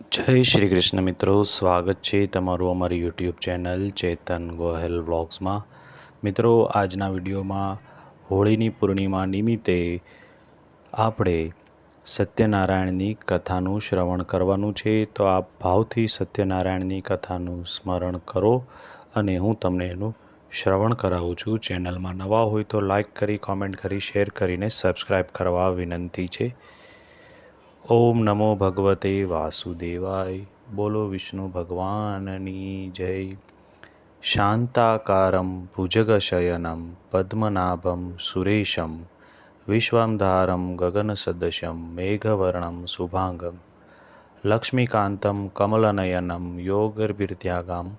જય શ્રી કૃષ્ણ મિત્રો, સ્વાગત છે તમારું અમારી યુટ્યુબ ચેનલ ચેતન ગોહેલ વ્લોગ્સમાં. મિત્રો, આજના વિડીયોમાં હોળીની પૂર્ણિમા નિમિત્તે આપણે સત્યનારાયણની કથાનું શ્રવણ કરવાનું છે. તો આપ ભાવથી સત્યનારાયણની કથાનું સ્મરણ કરો અને હું તમને એનું શ્રવણ કરાવું છું. ચેનલમાં નવા હોય તો લાઈક કરી, કોમેન્ટ કરી, શેર કરીને સબસ્ક્રાઈબ કરવા વિનંતી છે. ઓમ નમો ભગવતે વાસુદેવાય. બોલો વિષ્ણુ ભગવાનની જય. શાંતાકારમ ભુજગશયનમ પદ્મનાભમ સુરેશમ. વિશ્વંધારમ ગગનસદશમ મેઘવર્ણમ શુભાંગમ. લક્ષ્મીકાંતમ કમલનયનમ યોગર્ભિર્ત્યાગામ.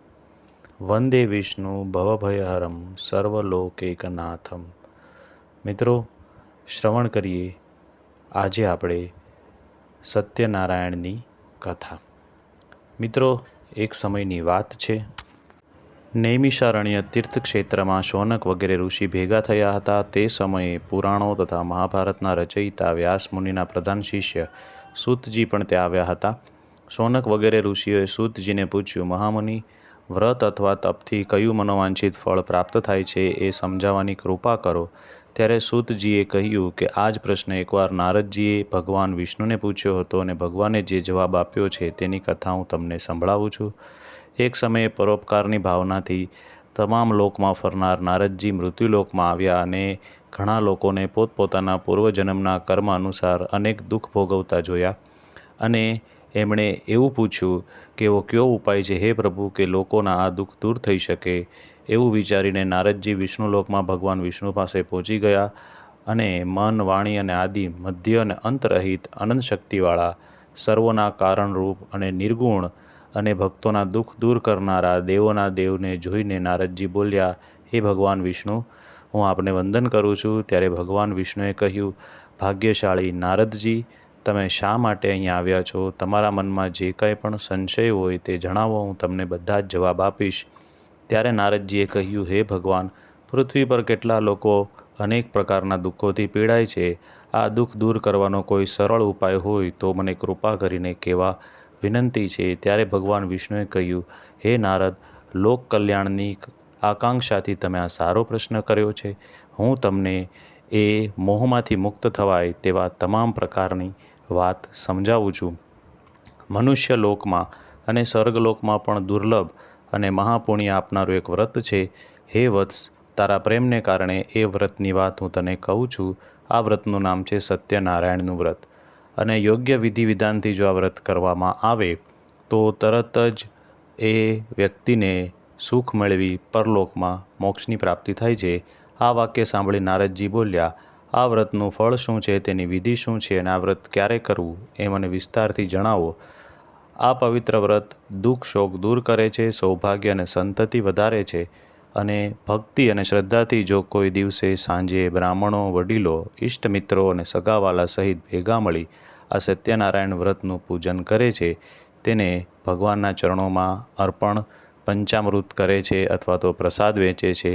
વંદે વિષ્ણુ ભવભયહરમ સર્વલોકેકનાથમ. મિત્રો, શ્રવણ કરીએ. આજે આપણે સત્યનારાયણની કથા. મિત્રો, એક સમયની વાત છે. નૈમિષારણ્ય તીર્થક્ષેત્રમાં શૌનક વગેરે ઋષિ ભેગા થયા હતા. તે સમયે પુરાણો તથા મહાભારતના રચયિતા વ્યાસ મુનિના પ્રધાન શિષ્ય સૂતજી પણ ત્યાં આવ્યા હતા. શૌનક વગેરે ઋષિઓએ સૂતજીને પૂછ્યું, મહામુનિ, વ્રત અથવા તપથી કયું મનોવાંછિત ફળ પ્રાપ્ત થાય છે? એ સમજાવવાની કૃપા કરો. ત્યારે સૂતજીએ કહ્યું કે આ જ પ્રશ્ન એકવાર નારદજીએ ભગવાન વિષ્ણુને પૂછ્યો હતો અને ભગવાને જે જવાબ આપ્યો છે તેની કથા હું તમને સંભળાવું છું. એક સમયે પરોપકારની ભાવનાથી તમામ લોકમાં ફરનાર નારદજી મૃત્યુલોકમાં આવ્યા અને ઘણા લોકોને પોતપોતાના પૂર્વજન્મના કર્મ અનુસાર અનેક દુઃખ ભોગવતા જોયા અને એમણે એવું પૂછ્યું કે એવો કયો ઉપાય છે હે પ્રભુ કે લોકોના આ દુઃખ દૂર થઈ શકે એવું વિચારીને નારદજી વિષ્ણુલોકમાં ભગવાન વિષ્ણુ પાસે પહોંચી ગયા અને મન, વાણી અને આદિ, મધ્ય અને અંતરહિત અનંત શક્તિવાળા સર્વોના કારણરૂપ અને નિર્ગુણ અને ભક્તોના દુઃખ દૂર કરનારા દેવોના દેવને જોઈને નારદજી બોલ્યા, હે ભગવાન વિષ્ણુ, હું આપને વંદન કરું છું. ત્યારે ભગવાન વિષ્ણુએ કહ્યું, ભાગ્યશાળી નારદજી, તમે શા માટે અહીંયા આવ્યા છો? તમારા મનમાં જે કંઈ પણ સંશય હોય તે જણાવો, હું તમને બધા જ જવાબ આપીશ. ત્યારે નારદજીએ કહ્યું, હે ભગવાન, પૃથ્વી પર કેટલા લોકો અનેક પ્રકારના દુઃખોથી પીડાય છે. આ દુઃખ દૂર કરવાનો કોઈ સરળ ઉપાય હોય તો મને કૃપા કરીને કહેવા વિનંતી છે. ત્યારે ભગવાન વિષ્ણુએ કહ્યું, હે નારદ, લોક કલ્યાણની આકાંક્ષાથી તમે આ સારો પ્રશ્ન કર્યો છે. હું તમને એ મોહમાંથી મુક્ત થવાય તેવા તમામ પ્રકારની વાત સમજાવું છું. મનુષ્ય લોકમાં અને સ્વર્ગલોકમાં પણ દુર્લભ અને મહાપુણ્ય આપનારું એક વ્રત છે. હે વત્સ, તારા પ્રેમને કારણે એ વ્રતની વાત હું તને કહું છું. આ વ્રતનું નામ છે સત્યનારાયણનું વ્રત. અને યોગ્ય વિધિ વિધાનથી જો આ વ્રત કરવામાં આવે, તો તરત જ એ વ્યક્તિને સુખ મેળવી પરલોકમાં મોક્ષની પ્રાપ્તિ થાય છે. આ વાક્ય સાંભળી નારદજી બોલ્યા, આ વ્રતનું ફળ શું છે? તેની વિધિ શું છે? અને આ વ્રત ક્યારે કરવું? એ મને વિસ્તારથી જણાવો. આ પવિત્ર વ્રત દુઃખ, શોક દૂર કરે છે, સૌભાગ્ય અને સંતતિ વધારે છે અને ભક્તિ અને શ્રદ્ધાથી જો કોઈ દિવસે સાંજે બ્રાહ્મણો, વડીલો ઇષ્ટમિત્રો અને સગાવાલા સહિત ભેગા મળી આ સત્યનારાયણ વ્રતનું પૂજન કરે છે, તેને ભગવાનના ચરણોમાં અર્પણ, પંચામૃત કરે છે અથવા તો પ્રસાદ વેચે છે,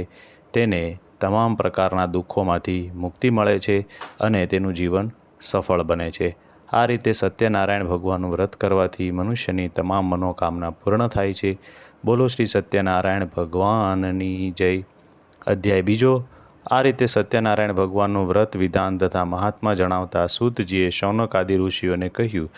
તેને તમામ પ્રકારના દુઃખોમાંથી મુક્તિ મળે છે અને તેનું જીવન સફળ બને છે. આ રીતે સત્યનારાયણ ભગવાનનું વ્રત કરવાથી મનુષ્યની તમામ મનોકામના પૂર્ણ થાય છે. બોલો શ્રી સત્યનારાયણ ભગવાનની જય. અધ્યાય બીજો. આ રીતે સત્યનારાયણ ભગવાનનું વ્રત વિધાન તથા મહાત્મા જણાવતા સૂતજીએ શૌનક આદિ ઋષિઓને કહ્યું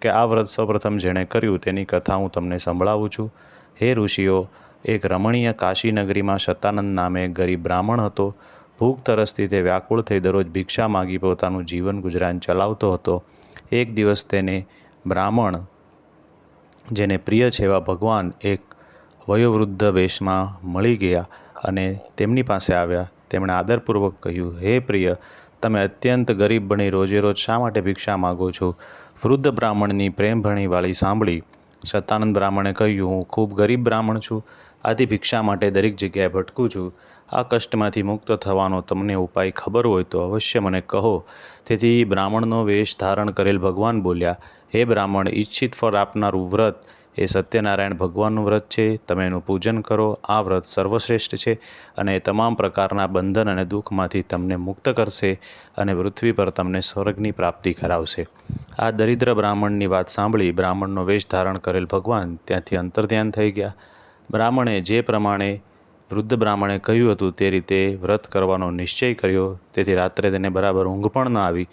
કે આ વ્રત સૌપ્રથમ જેણે કર્યું તેની કથા હું તમને સંભળાવું છું. હે ઋષિઓ, એક રમણીય કાશી નગરીમાં શતાનંદ નામે ગરીબ બ્રાહ્મણ હતો. ભૂખ તરસથી તે વ્યાકુળ થઈ દરરોજ ભિક્ષા માગી પોતાનું જીવન ગુજરાન ચલાવતો હતો. એક દિવસ તેને બ્રાહ્મણ, જેને પ્રિય છે એવા ભગવાન, એક વયોવૃદ્ધ વેશમાં મળી ગયા અને તેમની પાસે આવ્યા. તેમણે આદરપૂર્વક કહ્યું, હે પ્રિય, તમે અત્યંત ગરીબ બની રોજે રોજ શા માટે ભિક્ષા માગો છો? વૃદ્ધ બ્રાહ્મણની પ્રેમભણી વાળી સાંભળી સતાનંદ બ્રાહ્મણે કહ્યું, હું ખૂબ ગરીબ બ્રાહ્મણ છું. આથી ભિક્ષા માટે દરેક જગ્યાએ ભટકું છું. આ કષ્ટમાંથી મુક્ત થવાનો તમને ઉપાય ખબર હોય તો અવશ્ય મને કહો. તેથી બ્રાહ્મણનો વેશ ધારણ કરેલ ભગવાન બોલ્યા, હે બ્રાહ્મણ, ઈચ્છિત ફળ આપનારું વ્રત. એ સત્યનારાયણ ભગવાનનું વ્રત છે. તમે એનું પૂજન કરો. આ વ્રત સર્વશ્રેષ્ઠ છે અને એ તમામ પ્રકારના બંધન અને દુઃખમાંથી તમને મુક્ત કરશે અને પૃથ્વી પર તમને સ્વર્ગની પ્રાપ્તિ કરાવશે. આ દરિદ્ર બ્રાહ્મણની વાત સાંભળી બ્રાહ્મણનો વેશ ધારણ કરેલ ભગવાન ત્યાંથી અંતર્ધ્યાન થઈ ગયા. બ્રાહ્મણે જે પ્રમાણે વૃદ્ધ બ્રાહ્મણે કહ્યું હતું તે રીતે વ્રત કરવાનો નિશ્ચય કર્યો. તેથી રાત્રે તેને બરાબર ઊંઘ પણ ન આવી.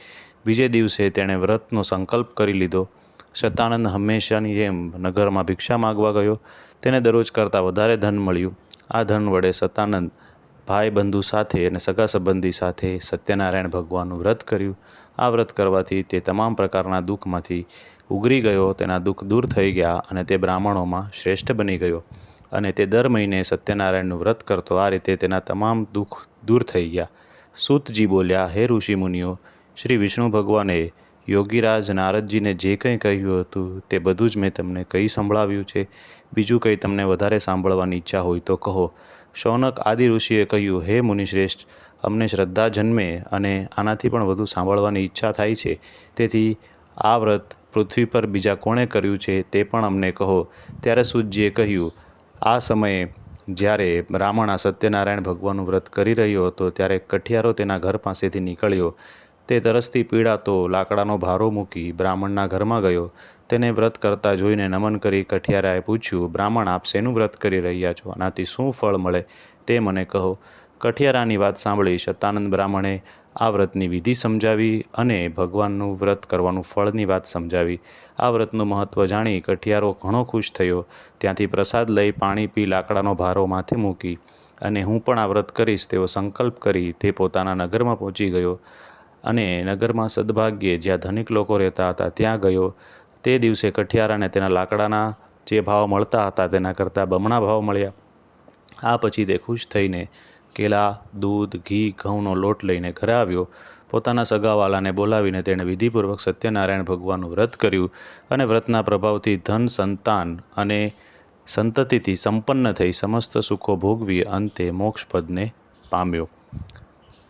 બીજે દિવસે તેણે વ્રતનો સંકલ્પ કરી લીધો. શતાનંદ હંમેશાની જેમ નગરમાં ભિક્ષા માગવા ગયો. તેને દરરોજ કરતાં વધારે ધન મળ્યું. આ ધન વડે સતાનંદ ભાઈ બંધુ સાથે અને સગા સંબંધી સાથે સત્યનારાયણ ભગવાનનું વ્રત કર્યું. આ વ્રત કરવાથી તે તમામ પ્રકારના દુઃખમાંથી ઉગરી ગયો. તેના દુઃખ દૂર થઈ ગયા અને તે બ્રાહ્મણોમાં શ્રેષ્ઠ બની ગયો. અને તે દર મહિને સત્યનારાયણનું વ્રત કરતો, આ રીતે તેના તમામ દુઃખ દૂર થઈ ગયા. સૂતજી બોલ્યા, હે ઋષિ મુનિઓ શ્રી વિષ્ણુ ભગવાને યોગીરાજ નારદજીને જે કંઈ કહ્યું હતું તે બધું જ મેં તમને કહી સંભળાવ્યું છે. બીજું કંઈ તમને વધારે સાંભળવાની ઈચ્છા હોય તો કહો. શૌનક આદિ ઋષિએ કહ્યું, હે મુનિશ્રેષ્ઠ, અમને શ્રદ્ધા જન્મે અને આનાથી પણ વધુ સાંભળવાની ઈચ્છા થાય છે. તેથી આ વ્રત પૃથ્વી પર બીજા કોણે કર્યું છે તે પણ અમને કહો. ત્યારે સૂતજીએ કહ્યું આ સમયે જ્યારે બ્રાહ્મણ આ સત્યનારાયણ ભગવાનનું વ્રત કરી રહ્યો હતો, ત્યારે કઠિયારો તેના ઘર પાસેથી નીકળ્યો. તે તરસથી પીડાતો લાકડાનો ભારો મૂકી બ્રાહ્મણના ઘરમાં ગયો. તેને વ્રત કરતા જોઈને નમન કરી કઠિયારાએ પૂછ્યું, બ્રાહ્મણ, આપ શેનું વ્રત કરી રહ્યા છો? આનાથી શું ફળ મળે? તે મને કહો. કઠિયારાની વાત સાંભળી શતાનંદ બ્રાહ્મણે આ વ્રતની વિધિ સમજાવી અને ભગવાનનું વ્રત કરવાનું ફળની વાત સમજાવી. આ વ્રતનું મહત્ત્વ જાણી કઠિયારો ઘણો ખુશ થયો. ત્યાંથી પ્રસાદ લઈ પાણી પી લાકડાનો ભારો માથે મૂકી અને હું પણ આ વ્રત કરીશ તેવો સંકલ્પ કરી તે પોતાના નગરમાં પહોંચી ગયો. અને નગરમાં સદભાગ્યે જ્યાં ધનિક લોકો રહેતા હતા ત્યાં ગયો. તે દિવસે કઠિયારાને તેના લાકડાના જે ભાવ મળતા હતા તેના કરતાં બમણા ભાવ મળ્યા. આ પછી તે ખુશ થઈને કેલા દૂધ, ઘી, ઘઉંનો લોટ લઈને ઘરે આવ્યો. પોતાના સગાવાલાને બોલાવીને તેણે વિધિપૂર્વક સત્યનારાયણ ભગવાનનું વ્રત કર્યું અને વ્રતના પ્રભાવથી ધન, સંતાન અને સંતતિથી સંપન્ન થઈ સમસ્ત સુખો ભોગવી અંતે મોક્ષપદને પામ્યો.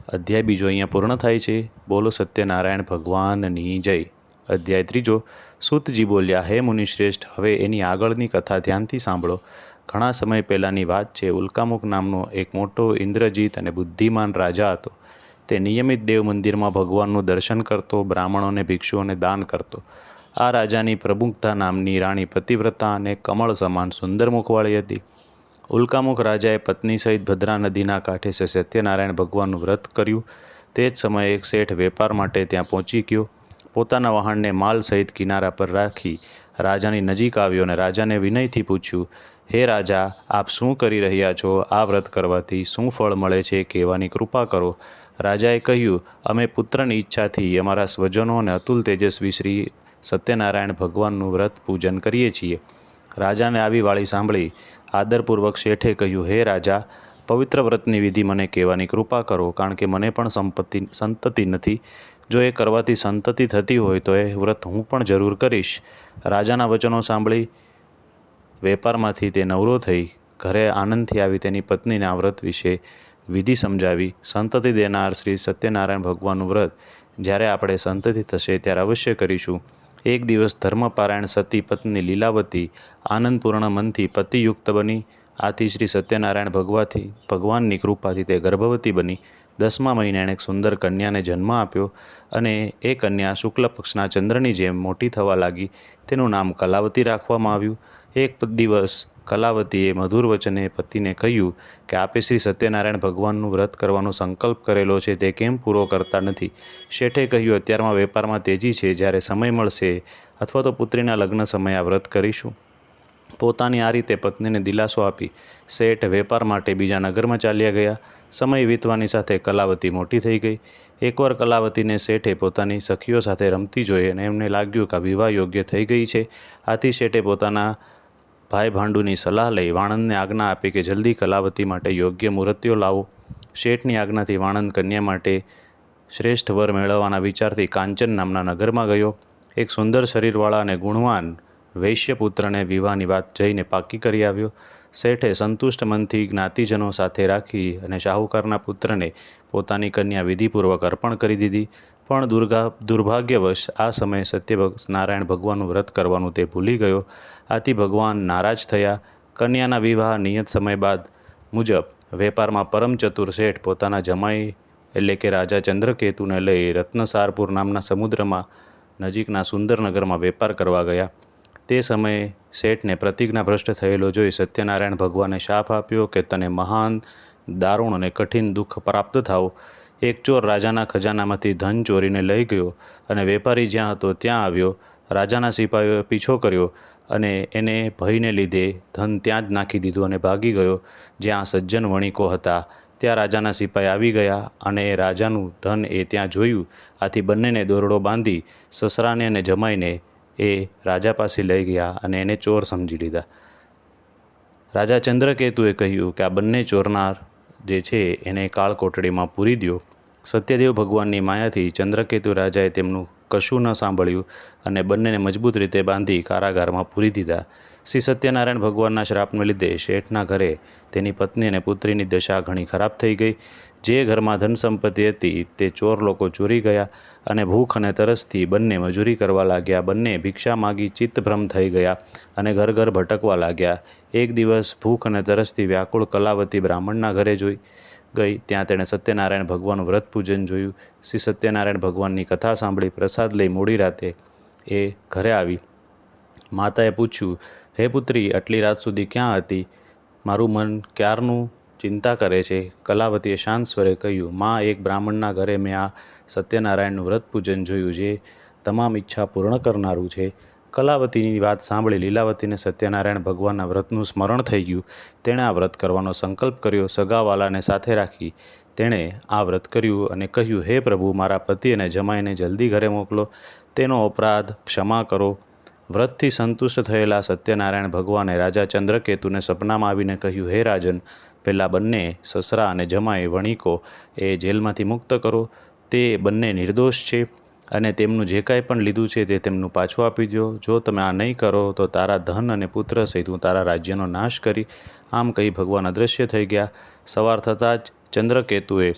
અધ્યાય બીજો અહીંયા પૂર્ણ થાય છે. બોલો સત્યનારાયણ ભગવાનની જય. અધ્યાય ત્રીજો. સૂતજી બોલ્યા, હે મુનિશ્રેષ્ઠ, હવે એની આગળની કથા ધ્યાનથી સાંભળો. ઘણા સમય પહેલાંની વાત છે ઉલ્કામુખ નામનો એક મોટો ઇન્દ્રજીત અને બુદ્ધિમાન રાજા હતો. તે નિયમિત દેવ મંદિરમાં ભગવાનનું દર્શન કરતો, બ્રાહ્મણોને ભિક્ષુઓને દાન કરતો. આ રાજાની પ્રમુખતા નામની રાણી પતિવ્રતા અને કમળ સમાન સુંદર મુખવાળી હતી. ઉલ્કામુખ રાજાએ પત્ની સહિત ભદ્રા નદીના કાંઠે સે સત્યનારાયણ ભગવાનનું વ્રત કર્યું. તે જ સમયે એક શેઠ વેપાર માટે ત્યાં પહોંચી ગયો. પોતાના વાહનને માલ સહિત કિનારા પર રાખી રાજાની નજીક આવ્યો અને રાજાને વિનયથી પૂછ્યું, હે રાજા, આપ શું કરી રહ્યા છો? આ વ્રત કરવાથી શું ફળ મળે છે? કહેવાની કૃપા કરો. રાજાએ કહ્યું, અમે પુત્રની ઈચ્છાથી અમારા સ્વજનો અને અતુલ તેજસ્વી શ્રી સત્યનારાયણ ભગવાનનું વ્રત પૂજન કરીએ છીએ. રાજાને આવી વાળી સાંભળી આદરપૂર્વક શેઠે કહ્યું, હે રાજા, પવિત્ર વ્રતની વિધિ મને કહેવાની કૃપા કરો, કારણ કે મને પણ સંપત્તિ, સંતતિ નથી. જો એ કરવાથી સંતતિ થતી હોય તો એ વ્રત હું પણ જરૂર કરીશ. રાજાના વચનો સાંભળી વેપારમાંથી તે નવરો થઈ ઘરે આનંદથી આવી તેની પત્નીને આ વ્રત વિશે વિધિ સમજાવી સંતતિ દેનાર શ્રી સત્યનારાયણ ભગવાનનું વ્રત જ્યારે આપણે સંતતિ થશે ત્યારે અવશ્ય કરીશું. એક દિવસ ધર્મપારાયણ સતી પત્ની લીલાવતી આનંદપૂર્ણ મનથી પતિયુક્ત બની. આથી શ્રી સત્યનારાયણ ભગવાથી ભગવાનની કૃપાથી તે ગર્ભવતી બની. દસમા મહિને એણે એક સુંદર કન્યાને જન્મ આપ્યો અને એ કન્યા શુક્લ પક્ષના ચંદ્રની જેમ મોટી થવા લાગી. તેનું નામ કલાવતી રાખવામાં આવ્યું. એક દિવસ કલાવતીએ મધુર વચને પતિને કહ્યું કે, આપે શ્રી સત્યનારાયણ ભગવાનનું વ્રત કરવાનો સંકલ્પ કરેલો છે, તે કેમ પૂરો કરતા નથી શેઠે કહ્યું, અત્યારમાં વેપારમાં તેજી છે, જ્યારે સમય મળશે અથવા તો પુત્રીના લગ્ન સમયે આ વ્રત કરીશું. પોતાની આ રીતે પત્નીને દિલાસો આપી. શેઠ વેપાર માટે બીજા નગરમાં ચાલ્યા ગયા. સમય વીતવાની સાથે કલાવતી મોટી થઈ ગઈ. એકવાર કલાવતીને શેઠે પોતાની સખીઓ સાથે રમતી જોઈ અને એમને લાગ્યું કે વિવાહ યોગ્ય થઈ ગઈ છે. આથી શેઠે પોતાના ભાઈ ભાંડુની સલાહ લઈ વાણંદને આજ્ઞા આપી કે જલ્દી કલાવતી માટે યોગ્ય મૂર્તિઓ લાવો. શેઠની આજ્ઞાથી વાણંદ કન્યા માટે શ્રેષ્ઠ વર મેળવવાના વિચારથી કાંચન નામના નગરમાં ગયો. એક સુંદર શરીરવાળા અને ગુણવાન વૈશ્યપુત્રને વિવાહની વાત જઈને પાકી કરી આવ્યો. શેઠે સંતુષ્ટ મનથી જ્ઞાતિજનો સાથે રાખી અને શાહુકારના પુત્રને પોતાની કન્યા વિધિપૂર્વક અર્પણ કરી દીધી. પણ દુર્ગા, દુર્ભાગ્યવશ આ સમયે સત્ય નારાયણ ભગવાનનું વ્રત કરવાનું તે ભૂલી ગયો. આથી ભગવાન નારાજ થયા. કન્યાના વિવાહ નિયત સમય બાદ મુજબ વેપારમાં પરમ ચતુર શેઠ પોતાના જમાઈ, એટલે કે રાજા ચંદ્રકેતુને લઈ રત્નસારપુર નામના સમુદ્રમાં નજીકના સુંદરનગરમાં વેપાર કરવા ગયા. તે સમયે શેઠને પ્રતિજ્ઞા ભ્રષ્ટ થયેલો જોઈ સત્યનારાયણ ભગવાને શાપ આપ્યો કે તને મહાન, દારૂણ અને કઠિન દુઃખ પ્રાપ્ત થાવ. એક ચોર રાજાના ખજાનામાંથી ધન ચોરીને લઈ ગયો અને વેપારી જ્યાં હતો ત્યાં આવ્યો. રાજાના સિપાહીઓએ પીછો કર્યો અને એને ભયને લીધે ધન ત્યાં જ નાખી દીધું અને ભાગી ગયો. જ્યાં સજ્જન વણિકો હતા, ત્યાં રાજાના સિપાઈ આવી ગયા અને રાજાનું ધન એ ત્યાં જોયું. આથી બંનેને દોરડો બાંધી, સસરાને અને જમાઈને એ રાજા પાસે લઈ ગયા અને એને ચોર સમજી લીધા. રાજા ચંદ્રકેતુએ કહ્યું કે આ બંને ચોરનાર જે છે એને કાળ કોટડીમાં પૂરી દો સત્યદેવ ભગવાનની માયાથી ચંદ્રકેતુ રાજાએ તેમનું કશું ન સાંભળ્યું અને બંનેને મજબૂત રીતે બાંધી કારાગારમાં પૂરી દીધા. શ્રી સત્યનારાયણ ભગવાનના શ્રાપને લીધે શેઠના ઘરે તેની પત્ની અને પુત્રીની દશા ઘણી ખરાબ થઈ ગઈ. જે ઘરમાં ધન સંપત્તિ હતી તે ચોર લોકો ચોરી ગયા અને ભૂખ અને તરસથી બંને મજૂરી કરવા લાગ્યા. બંને ભિક્ષા માગી ચિત્તભ્રમ થઈ ગયા અને ઘર ઘર ભટકવા લાગ્યા. એક દિવસ ભૂખ અને તરસથી વ્યાકુળ કલાવતી બ્રાહ્મણના ઘરે જોઈ ગઈ. ત્યાં તેણે સત્યનારાયણ ભગવાનનું વ્રત પૂજન જોયું. શ્રી સત્યનારાયણ ભગવાનની કથા સાંભળી પ્રસાદ લઈ મોડી રાતે એ ઘરે આવી. માતાએ પૂછ્યું, હે પુત્રી, આટલી રાત સુધી ક્યાં હતી? મારું મન ક્યારનું ચિંતા કરે છે. કલાવતીએ શાંત સ્વરે કહ્યું, માં, એક બ્રાહ્મણના ઘરે મેં આ સત્યનારાયણનું વ્રત પૂજન જોયું જે તમામ ઈચ્છા પૂર્ણ કરનારું છે. કલાવતીની વાત સાંભળી લીલાવતીને સત્યનારાયણ ભગવાનના વ્રતનું સ્મરણ થઈ ગયું. તેણે આ વ્રત કરવાનો સંકલ્પ કર્યો, સગાવાલાને સાથે રાખી. તેણે આ વ્રત કર્યું અને કહ્યું, હે પ્રભુ, મારા પતિ અને જમાઈને જલ્દી ઘરે મોકલો. તેનો અપરાધ ક્ષમા કરો. વ્રતથી સંતુષ્ટ થયેલા સત્યનારાયણ ભગવાને રાજા ચંદ્રકેતુને સપનામાં આવીને કહ્યું, હે રાજન પહેલાં બંને સસરા અને જમાઈ વણિકો એ જેલમાંથી મુક્ત કરો. તે બંને નિર્દોષ છે અને તેમનું જે કાંઈ પણ લીધું છે તે તેમનું પાછું આપી દો જો તમે આ નહીં કરો તો તારા ધન અને પુત્ર સહિત હું તારા રાજ્યનો નાશ કરી આમ કહી ભગવાન અદૃશ્ય થઈ ગયા. સવાર થતાં જ ચંદ્રકેતુએ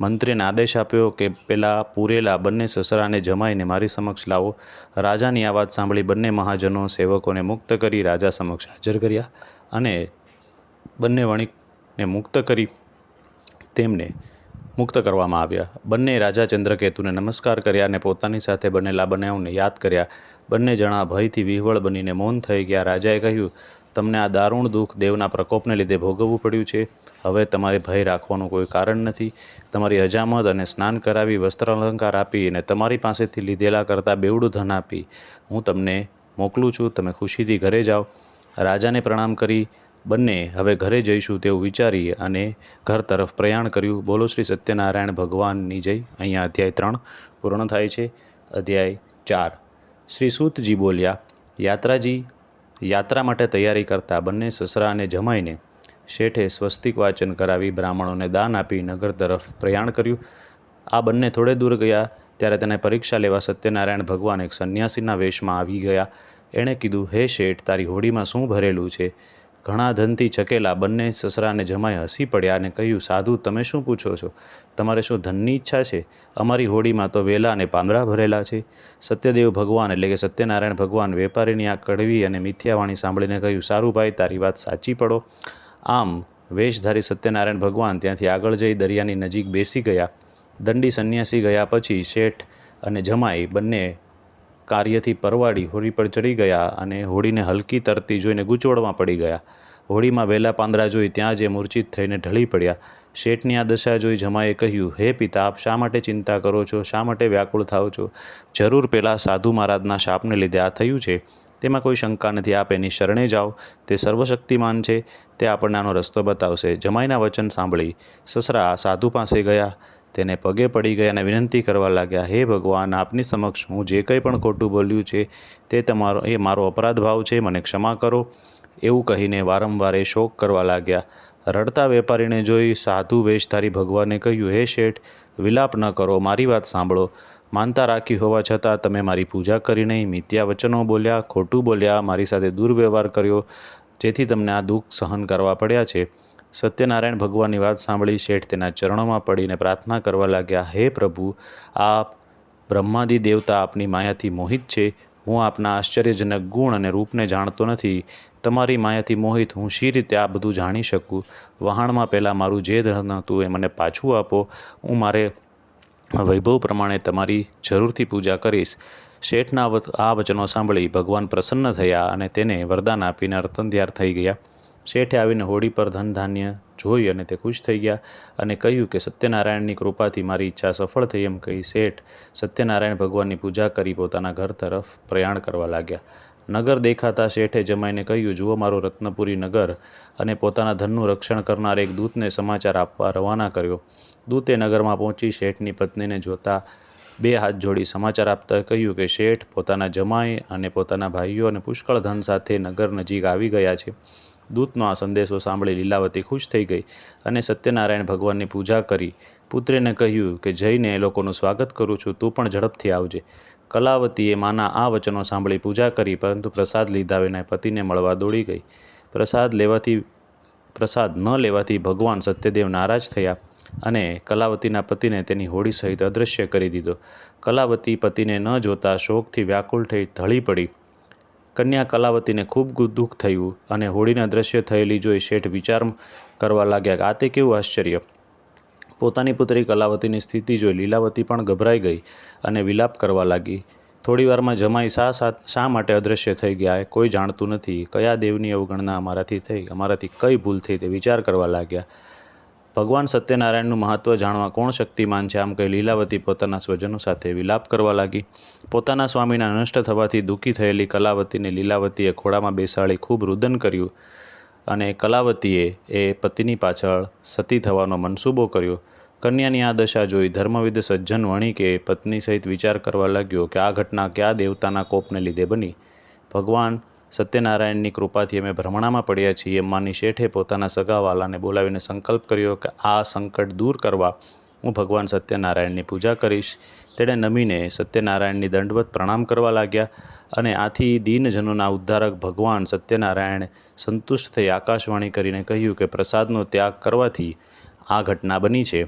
મંત્રીને આદેશ આપ્યો કે પેલા પૂરેલા બંને સસરાને જમાઈને મારી સમક્ષ લાવો. રાજાની આ વાત સાંભળી બંને મહાજનો સેવકોને મુક્ત કરી રાજા સમક્ષ હાજર કર્યા અને બંને વણિકને મુક્ત કરી તેમને મુક્ત કરવામાં આવ્યા. બંને રાજા ચંદ્રકેતુને નમસ્કાર કર્યા અને પોતાની સાથે બનેલા બનાવને યાદ કર્યા. બંને જણા ભયથી વિહવળ બનીને મૌન થઈ ગયા. રાજાએ કહ્યું, તમને આ દારૂણ દુઃખ દેવના પ્રકોપને લીધે ભોગવવું પડ્યું છે. હવે તમારે ભય રાખવાનું કોઈ કારણ નથી. તમારી હજામત અને સ્નાન કરાવી વસ્ત્ર અલંકાર આપી અને તમારી પાસેથી લીધેલા કરતાં બેવડું ધન આપી. હું તમને મોકલું છું. તમે ખુશીથી ઘરે જાઓ. રાજાને પ્રણામ કરી બંને હવે ઘરે જઈશું તેવું વિચારી અને ઘર તરફ પ્રયાણ કર્યું. બોલો, શ્રી સત્યનારાયણ ભગવાનની જય. અહીંયા અધ્યાય ત્રણ પૂર્ણ થાય છે. અધ્યાય ચાર. શ્રી સૂતજી બોલ્યા, યાત્રાજી, યાત્રા માટે તૈયારી કરતા બંને સસરા અને જમાઈને શેઠે સ્વસ્તિક વાચન કરાવી બ્રાહ્મણોને દાન આપી નગર તરફ પ્રયાણ કર્યું. આ બંને થોડે દૂર ગયા ત્યારે તેને પરીક્ષા લેવા સત્યનારાયણ ભગવાન એક સંન્યાસીના વેશમાં આવી ગયા. એણે કીધું, હે શેઠ, તારી હોડીમાં શું ભરેલું છે? ઘણા ધનથી છકેલા બંને સસરાને જમાઈ હસી પડ્યા અને કહ્યું, સાધુ, તમે શું પૂછો છો? તમારે શું ધનની ઈચ્છા છે? અમારી હોડીમાં તો વેલા અને પાંદડા ભરેલા છે. સત્યદેવ ભગવાન એટલે કે સત્યનારાયણ ભગવાન વેપારીની આ કડવી અને મિથ્યાવાણી સાંભળીને કહ્યું, સારું ભાઈ, તારી વાત સાચી પડો. આમ વેશધારી સત્યનારાયણ ભગવાન ત્યાંથી આગળ જઈ દરિયાની નજીક બેસી ગયા. દંડી સંન્યાસી ગયા પછી શેઠ અને જમાઈ બંને કાર્યથી પરવાડી હોડી પર ચડી ગયા અને હોડીને હલકી તરતી જોઈને ગૂંચવણમાં પડી ગયા. હોડીમાં વેલા પાંદડા જોઈ ત્યાં જે મૂર્છિત થઈને ઢળી પડ્યા. શેઠની આ દશા જોઈ જમાએ કહ્યું, હે પિતા, આપ શા માટે ચિંતા કરો છો? શા માટે વ્યાકુળ થાઓ છો? જરૂર પેલા સાધુ મહારાજના શાપને લીધે આ થયું છે. તેમાં કોઈ શંકા નથી, આપ એની શરણે જાઓ. તે સર્વશક્તિમાન છે. તે આપણને આનો રસ્તો બતાવશે. જમાઈના વચન સાંભળી સસરા સાધુ પાસે ગયા. તેને પગે પડી ગયા અને વિનંતી કરવા લાગ્યા, હે ભગવાન, આપની સમક્ષ હું જે કંઈ પણ ખોટું બોલ્યું છે, તે તમારો, એ મારો અપરાધ ભાવ છે, મને ક્ષમા કરો. એવું કહીને વારંવાર એ શોક કરવા લાગ્યા. રડતા વેપારીને જોઈ સાધુ વેશધારી ભગવાને કહ્યું, હે શેઠ, વિલાપ ન કરો, મારી વાત સાંભળો. માનતા રાખી હોવા છતાં તમે મારી પૂજા કરી નહીં, મિથ્યા વચનો બોલ્યા, ખોટું બોલ્યા, મારી સાથે દુર્વ્યવહાર કર્યો, જેથી તમને આ દુઃખ સહન કરવા પડ્યા છે. સત્યનારાયણ ભગવાનની વાત સાંભળી શેઠ તેના ચરણોમાં પડીને પ્રાર્થના કરવા લાગ્યા, હે પ્રભુ, આપ બ્રહ્માદિ દેવતા આપની માયાથી મોહિત છે. હું આપના આશ્ચર્યજનક ગુણ અને રૂપને જાણતો નથી. તમારી માયાથી મોહિત હું શી રીતે આ બધું જાણી શકું? વહાણમાં પહેલાં મારું જે ધન હતું, એ મને પાછું આપો. હું મારે વૈભવ પ્રમાણે તમારી જરૂરથી પૂજા કરીશ. શેઠના આ વચનો સાંભળી ભગવાન પ્રસન્ન થયા અને તેને વરદાન આપીને રતનદ્યાર થઈ ગયા. શેઠે આવીને હોડી પર ધન ધાન્ય જોઈ અને તે ખુશ થઈ ગયા અને કહ્યું કે, સત્યનારાયણની કૃપાથી મારી ઈચ્છા સફળ થઈ એમ કહી શેઠ સત્યનારાયણ ભગવાનની પૂજા કરી પોતાના ઘર તરફ પ્રયાણ કરવા લાગ્યા. નગર દેખાતા શેઠે જમાઈને કહ્યું, જુઓ મારું રત્નપુરી નગર અને પોતાના ધનનું રક્ષણ કરનાર એક દૂતને સમાચાર આપવા રવાના કર્યો. દૂતે નગરમાં પહોંચી શેઠની પત્નીને જોતા બે હાથ જોડી સમાચાર આપતા કહ્યું કે, શેઠ, પોતાના જમાઈ અને પોતાના ભાઈઓ અને પુષ્કળ ધન સાથે નગર નજીક આવી ગયા છે. દૂતનો આ સંદેશો સાંભળી લીલાવતી ખુશ થઈ ગઈ અને સત્યનારાયણ ભગવાનની પૂજા કરી. પુત્રેને કહ્યું કે, જઈને એ લોકોનું સ્વાગત કરું છું, તું પણ ઝડપથી આવજે. કલાવતીએ માના આ વચનો સાંભળી પૂજા કરી, પરંતુ પ્રસાદ લીધા વિના પતિને મળવા દોડી ગઈ. પ્રસાદ લેવાથી, પ્રસાદ ન લેવાથી ભગવાન સત્યદેવ નારાજ થયા અને કલાવતીના પતિને તેની હોડી સહિત અદૃશ્ય કરી દીધો. કલાવતી પતિને ન જોતા શોકથી વ્યાકુળ થઈ ઢળી પડી. કન્યા કલાવતીને ખૂબ દુઃખ થયું અને હોળીના દ્રશ્ય થયેલી જોઈ શેઠ વિચાર કરવા લાગ્યા આ તે કેવું આશ્ચર્ય. પોતાની પુત્રી કલાવતીની સ્થિતિ જોઈ લીલાવતી પણ ગભરાઈ ગઈ અને વિલાપ કરવા લાગી. થોડી વારમાં જમાઈ શા શા માટે અદૃશ્ય થઈ ગયા કોઈ જાણતું નથી. કયા દેવની અવગણના અમારાથી થઈ? અમારાથી કઈ ભૂલ થઈ તે વિચાર કરવા લાગ્યા. ભગવાન સત્યનારાયણનું મહત્ત્વ જાણવા કોણ શક્તિમાન છે? આમ કહી લીલાવતી પોતાના સ્વજનો સાથે વિલાપ કરવા લાગી. પોતાના સ્વામીના નષ્ટ થવાથી દુઃખી થયેલી કલાવતીને લીલાવતીએ ખોળામાં બેસાડી ખૂબ રુદન કર્યું અને કલાવતીએ એ પતિની પાછળ સતી થવાનો મનસૂબો કર્યો. કન્યાની આ દશા જોઈ ધર્મવિદ સજ્જન વણિકે પત્ની સહિત વિચાર કરવા લાગ્યો કે આ ઘટના કયા દેવતાના કોપને લીધે બની? ભગવાન સત્યનારાયણની કૃપાથી અમે ભ્રમણામાં પડ્યા છીએ. માની શેઠે પોતાના સગાવાલાને બોલાવીને સંકલ્પ કર્યો કે આ સંકટ દૂર કરવા હું ભગવાન સત્યનારાયણની પૂજા કરીશ. તેણે નમીને સત્યનારાયણની દંડવત પ્રણામ કરવા લાગ્યા અને આથી દીનજનોના ઉદ્ધારક ભગવાન સત્યનારાયણ સંતુષ્ટ થઈ આકાશવાણી કરીને કહ્યું કે પ્રસાદનો ત્યાગ કરવાથી આ ઘટના બની છે.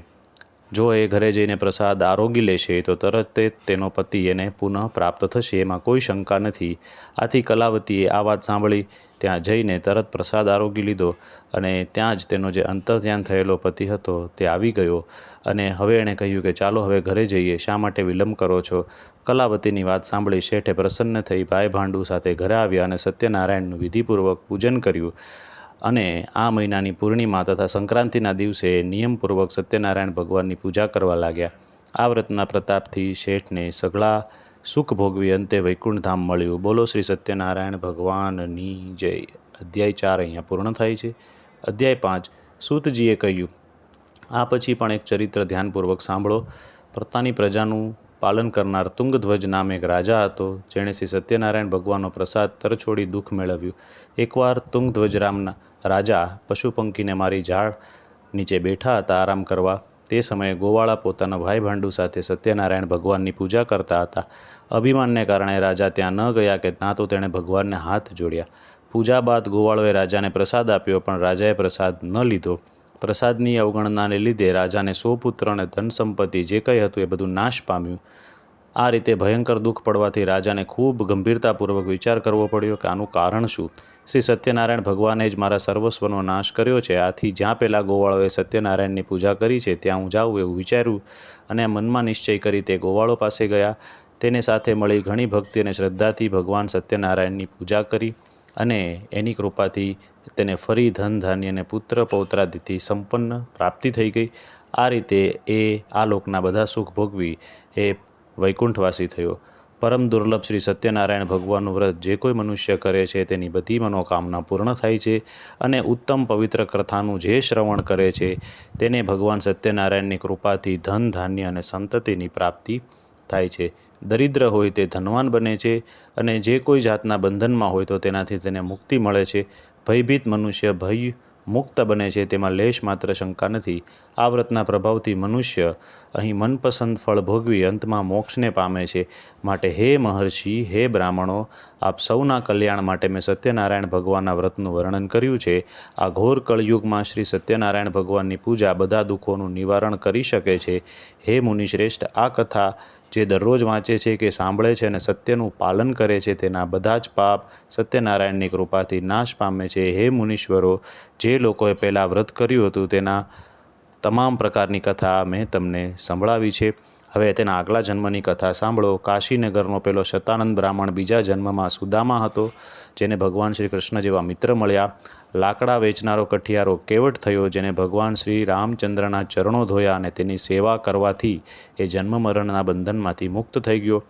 જો એ ઘરે જઈને પ્રસાદ આરોગી લેશે, તો તરત તેનો પતિ એને પુનઃ પ્રાપ્ત થશે. એમાં કોઈ શંકા નથી. આથી કલાવતીએ આ વાત સાંભળી, ત્યાં જઈને તરત પ્રસાદ આરોગી લીધો અને ત્યાં જ તેનો જે અંતર્ધ્યાન થયેલો પતિ હતો, તે આવી ગયો. અને હવે એણે કહ્યું કે, ચાલો, હવે ઘરે જઈએ. શા માટે વિલંબ કરો છો? કલાવતીની વાત સાંભળી શેઠે પ્રસન્ન થઈ ભાઈ ભાંડુ સાથે ઘરે આવ્યા અને સત્યનારાયણનું વિધિપૂર્વક પૂજન કર્યું. અને આ મહિનાની પૂર્ણિમા તથા સંક્રાંતિના દિવસે નિયમપૂર્વક સત્યનારાયણ ભગવાનની પૂજા કરવા લાગ્યા. આ વ્રતના પ્રતાપથી શેઠને સઘળા સુખ ભોગવી અંતે વૈકુંઠ ધામ મળ્યું. બોલો શ્રી સત્યનારાયણ ભગવાનની જય. અધ્યાય ચાર અહીંયા પૂર્ણ થાય છે. અધ્યાય પાંચ. સૂતજીએ કહ્યું, આ પછી પણ એક ચરિત્ર ધ્યાનપૂર્વક સાંભળો. પોતાની પ્રજાનું પાલન કરનાર તુંગધ્વજ નામે એક રાજા હતો, જેણે શ્રી સત્યનારાયણ ભગવાનનો પ્રસાદ તરછોડી દુઃખ મેળવ્યું. એકવાર તુંગધ્વજ રામના રાજા પશુપંખીને મારી ઝાડ નીચે બેઠા હતા આરામ કરવા, તે સમયે ગોવાળા પોતાના ભાઈ ભાંડુ સાથે સત્યનારાયણ ભગવાનની પૂજા કરતા હતા. અભિમાનને કારણે રાજા ત્યાં ન ગયા કે ના તો તેણે ભગવાનને હાથ જોડ્યા. પૂજા બાદ ગોવાળોએ રાજાને પ્રસાદ આપ્યો, પણ રાજાએ પ્રસાદ ન લીધો. પ્રસાદની અવગણનાને લીધે રાજાને સો અને ધન સંપત્તિ જે કંઈ હતું એ બધું નાશ પામ્યું. આ રીતે ભયંકર દુઃખ પડવાથી રાજાને ખૂબ ગંભીરતાપૂર્વક વિચાર કરવો પડ્યો કે આનું કારણ શું? શ્રી સત્યનારાયણ ભગવાને જ મારા સર્વસ્વનો નાશ કર્યો છે. આથી જ્યાં પહેલાં ગોવાળોએ સત્યનારાયણની પૂજા કરી છે, ત્યાં હું જાઉં એવું વિચાર્યું અને મનમાં નિશ્ચય કરી તે ગોવાળો પાસે ગયા. તેને સાથે મળી ઘણી ભક્તિ અને શ્રદ્ધાથી ભગવાન સત્યનારાયણની પૂજા કરી. અને એની કૃપાથી તેને ફરી ધન, ધાન્ય અને પુત્ર પૌત્રાદિથી સંપન્ન પ્રાપ્તિ થઈ ગઈ. આ રીતે એ આ લોકના બધા સુખ ભોગવી એ વૈકુંઠવાસી થયો. પરમ દુર્લભ શ્રી સત્યનારાયણ ભગવાનનું વ્રત જે કોઈ મનુષ્ય કરે છે તેની બધી મનોકામના પૂર્ણ થાય છે અને ઉત્તમ પવિત્ર કથાનું જે શ્રવણ કરે છે તેને ભગવાન સત્યનારાયણની કૃપાથી ધન, ધાન્ય અને સંતતિની પ્રાપ્તિ થાય છે. દરિદ્ર હોય તે ધનવાન બને છે અને જે કોઈ જાતના બંધનમાં હોય તો તેનાથી તેને મુક્તિ મળે છે. ભયભીત મનુષ્ય ભય મુક્ત બને છે તેમાં લેશ માત્ર શંકા નથી. આ વ્રતના પ્રભાવથી મનુષ્ય અહીં મનપસંદ ફળ ભોગવી અંતમાં મોક્ષને પામે છે. માટે હે મહર્ષિ, હે બ્રાહ્મણો, આપ સૌના કલ્યાણ માટે મેં સત્યનારાયણ ભગવાનના વ્રતનું વર્ણન કર્યું છે. આ ઘોર કળયુગમાં શ્રી સત્યનારાયણ ભગવાનની પૂજા બધા દુઃખોનું નિવારણ કરી શકે છે. હે મુનિશ્રેષ્ઠ, આ કથા જે દરરોજ વાંચે છે કે સાંભળે છે અને સત્યનું પાલન કરે છે, તેના બધા જ પાપ સત્યનારાયણની કૃપાથી નાશ પામે છે. હે મુનીશ્વરો, જે લોકોએ પહેલાં વ્રત કર્યું હતું, તેના તમામ પ્રકારની કથા મેં તમને સંભળાવી છે. હવે તેના આગલા જન્મની કથા સાંભળો. કાશીનગરનો પેલો શતાનંદ બ્રાહ્મણ બીજા જન્મમાં સુદામા હતો, જેને ભગવાન શ્રી કૃષ્ણ જેવા મિત્ર મળ્યા. લાકડા વેચનારો કઠિયારો કેવટ થયો જેને ભગવાન શ્રી રામચંદ્રના ચરણો ધોયા અને તેની સેવા કરવાથી એ જન્મ મરણના બંધનમાંથી મુક્ત થઈ ગયો.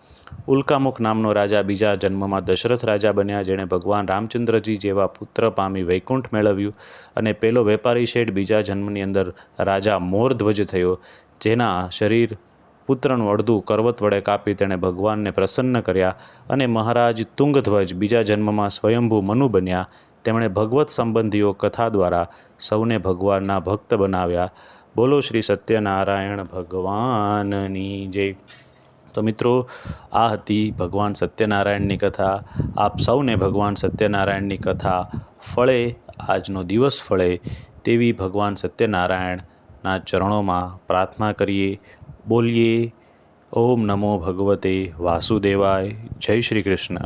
ઉલ્કામુખ નામનો રાજા બીજા જન્મમાં દશરથ રાજા બન્યા જેણે ભગવાન રામચંદ્રજી જેવા પુત્ર પામી વૈકુંઠ મેળવ્યું અને પેલો વેપારી શેઠ બીજા જન્મની અંદર રાજા મોરધ્વજ થયો, જેના શરીર પુત્રનું અડધું કરવત વડે કાપી તેણે ભગવાનને પ્રસન્ન કર્યા અને મહારાજ તુંગધ્વજ બીજા જન્મમાં સ્વયંભૂ મનુ બન્યા. તેમણે ભગવત સંબંધીઓ કથા દ્વારા સૌને ભગવાનના ભક્ત બનાવ્યા. બોલો શ્રી સત્યનારાયણ ભગવાનની જય. તો મિત્રો, આ હતી ભગવાન સત્યનારાયણની કથા. આપ સૌને ભગવાન સત્યનારાયણની કથા ફળે, આજનો દિવસ ફળે તેવી ભગવાન સત્યનારાયણના ચરણોમાં પ્રાર્થના કરીએ. બોલીએ, ઓમ નમો ભગવતે વાસુદેવાય. જય શ્રી કૃષ્ણ.